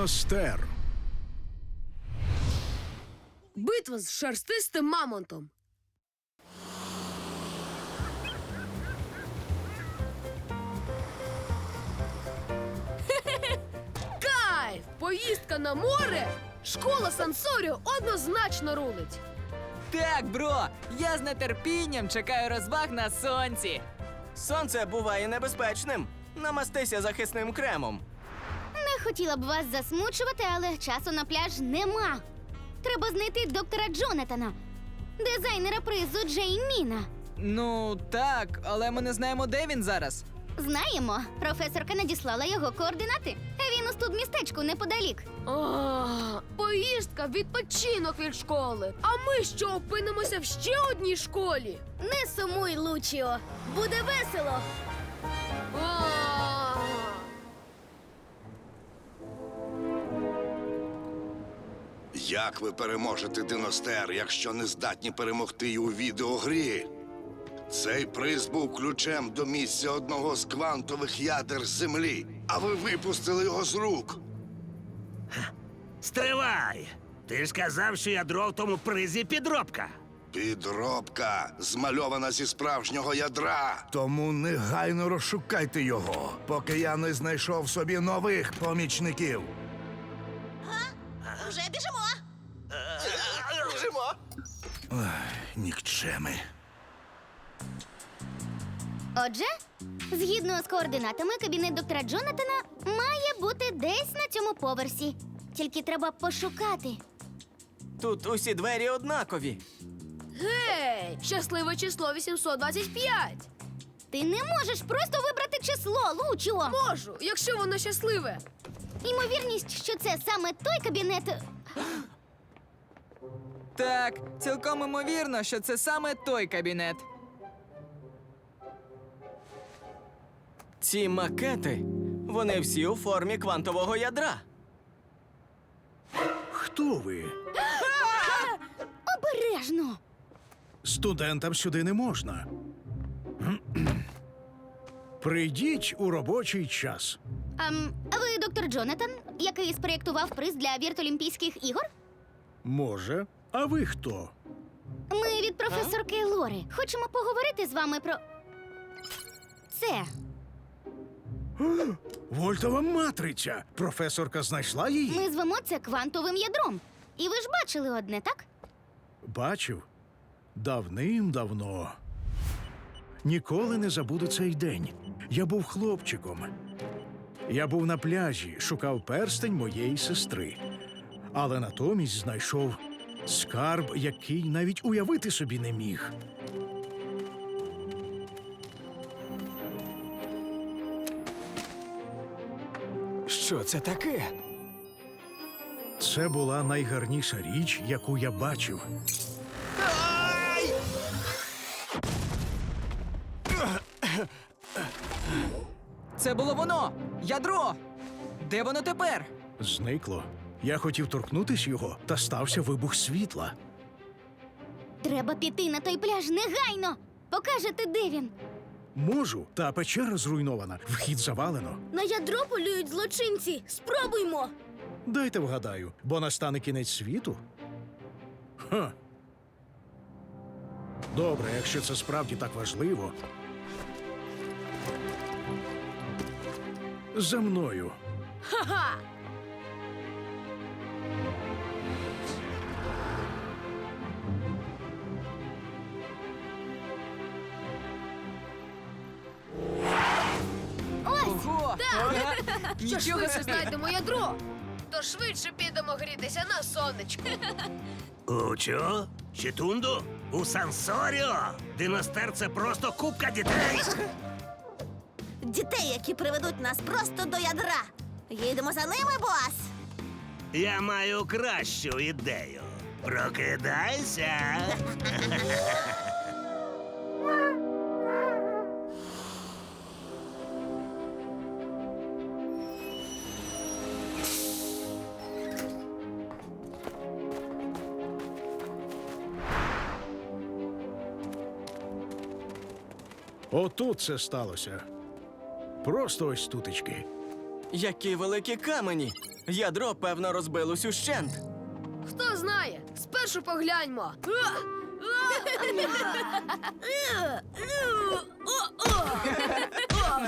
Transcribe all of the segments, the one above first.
Диностер. Битва з шерстистим мамонтом. Кайф! Поїздка на море! Школа Сансоріо однозначно рулить. Так, бро, я з нетерпінням чекаю розваг на сонці. Сонце буває небезпечним. Намастися захисним кремом. Хотіла б вас засмучувати, але часу на пляж нема. Треба знайти доктора Джонатана, дизайнера призу Джейн Міна. Ну так, але ми не знаємо, де він зараз. Знаємо, професорка надіслала його координати. Він у студмістечку неподалік. А, поїздка, відпочинок від школи. А ми що опинимося в ще одній школі? Не сумуй, Лучіо! Буде весело! А. Як ви переможете Диностер, якщо не здатні перемогти й у відеогрі? Цей приз був ключем до місця одного з квантових ядер Землі, а ви випустили його з рук. Стривай! Ти ж казав, що ядро в тому призі підробка. Підробка змальована зі справжнього ядра. Тому негайно розшукайте його, поки я не знайшов собі нових помічників. Уже біжимо! Біжимо. Нікчеми. Отже, згідно з координатами, кабінет доктора Джонатана має бути десь на цьому поверсі. Тільки треба пошукати. Тут усі двері однакові. Гей, щасливе число 825. Ти не можеш просто вибрати число, Лучіо! Можу, якщо воно щасливе. Ймовірність, що це саме той кабінет. Так, цілком імовірно, що це саме той кабінет. Ці макети, вони всі у формі квантового ядра. Хто ви? Обережно! Студентам сюди не можна. Прийдіть у робочий час. Ам, а ви доктор Джонатан, який спроєктував приз для Віртолімпійських ігор? Може. А ви хто? Ми від професорки Лори. Хочемо поговорити з вами про. Це. Вольтова матриця. Професорка знайшла її? Ми звемо це квантовим ядром. І ви ж бачили одне, так? Бачив. Давним-давно. Ніколи не забуду цей день. Я був хлопчиком. Я був на пляжі, шукав перстень моєї сестри. Але натомість знайшов скарб, який навіть уявити собі не міг. Що це таке? Це була найгарніша річ, яку я бачив. Це було воно! Ядро! Де воно тепер? Зникло. Я хотів торкнутись його, та стався вибух світла. Треба піти на той пляж негайно. Покажете, де він. Можу, та печера зруйнована, вхід завалено. На ядро полюють злочинці. Спробуймо. Дайте вгадаю, бо настане кінець світу? Ха. Добре, якщо це справді так важливо. За мною. Ха-ха! Ось! Що ж знайдемо ядро, то швидше підемо грітися на сонечку. У чо? Читундо? У Сансоріо? Диностер це просто купка дітей. Дітей, які приведуть нас просто до ядра. Їдемо за ними, бос. Я маю кращу ідею. Прокидайся. Отут це сталося. Просто ось тутечки. Які великі камені! Ядро, певно, розбилось ущент. Хто знає? Спершу погляньмо.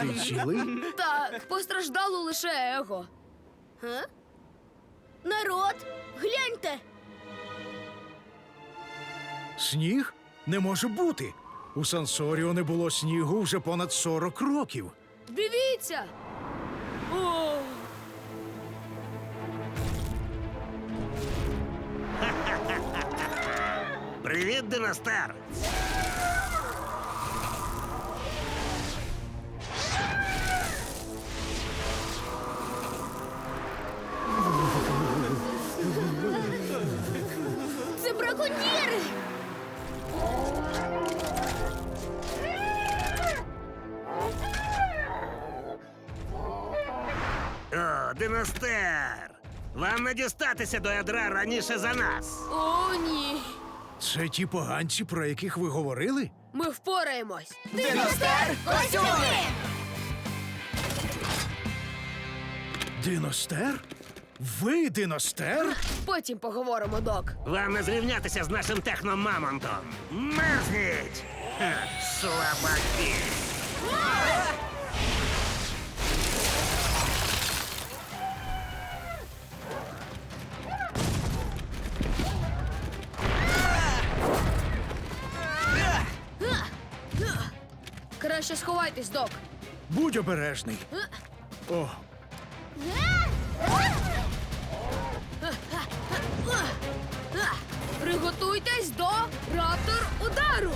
Ти цілий? Так, постраждало лише его. Народ, гляньте. Сніг? Не може бути. У Сансоріо не було снігу вже понад 40 років. Дивіться. Привіт, Диностер. О, Диностер. Вам не дістатися до ядра раніше за нас. о, ні. Це ті поганці, про яких ви говорили? Ми впораємось. Диностер, костюми! Диностер? Ви диностер? Потім поговоримо, док. Вам не зрівнятися з нашим техномамонтом. Мерзніть! Ха, Слабаки! Краще сховайтесь, док. Будь обережний. О, Приготуйтесь до раптор удару.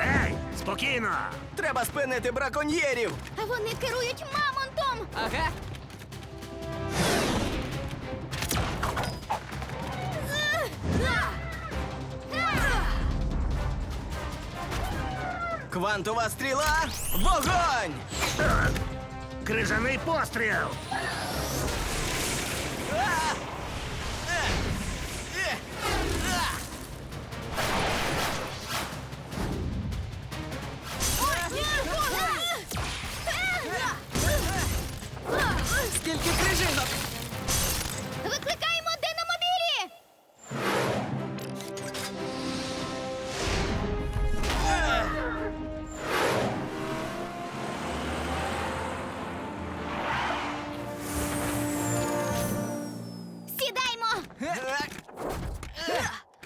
Ей, спокійно! Треба спинити браконьєрів! Вони керують мамонтом! Ага. Квантова стріла! Вогонь! Крижаний постріл! Скільки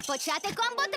Почати комбо-трансформацію!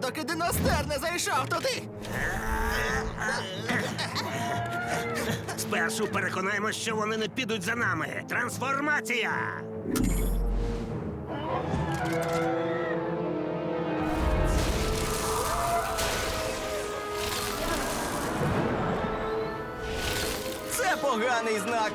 Доки диностер не зайшов туди! Спершу переконаємо, що вони не підуть за нами. Трансформація! Це поганий знак!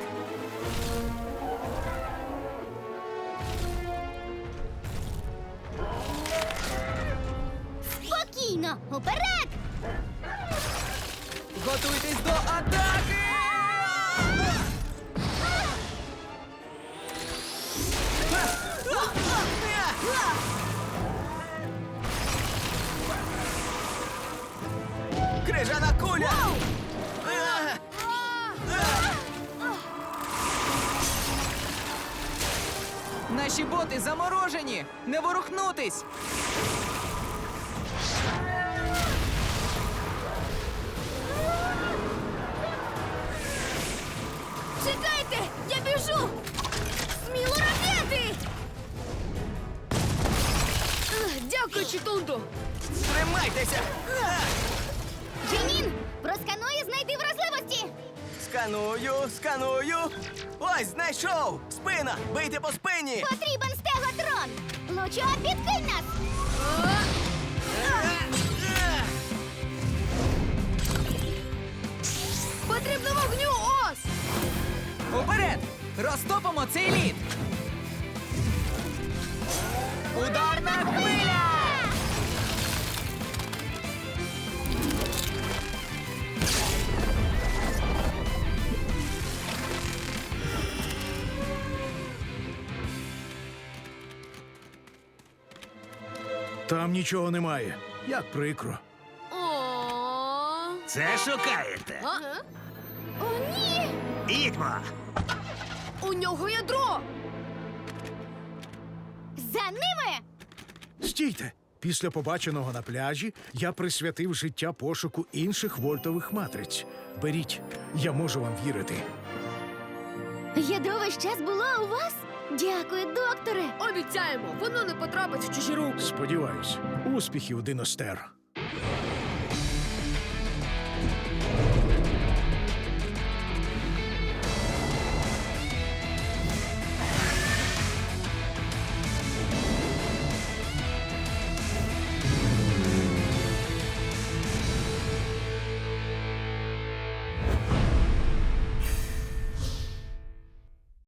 Точно! Уперед! Готуйтесь до атаки! Крижана куля! Наші боти заморожені! Не ворухнутись! Дякую, Чітунду! Тримайтеся! Джеймін, проскануй і знайди вразливості! Сканую, сканую. Ось знайшов! Спина! Бийте по спині! Потрібен стегатрон! Лучо, підкинь нас! Потрібно вогню! Ос! Уперед! Розтопимо цей лід! Ударна хвиля! Там нічого немає. Як прикро. О! Це шукаєте? А? О, ні! Ідьмо! У нього ядро! За ними! Стійте! Після побаченого на пляжі я присвятив життя пошуку інших вольтових матриць. Беріть, я можу вам вірити. Ядро весь час було у вас? Дякую, докторе! Обіцяємо, воно не потрапить в чужі руки. Сподіваюсь, успіхів, Диностер.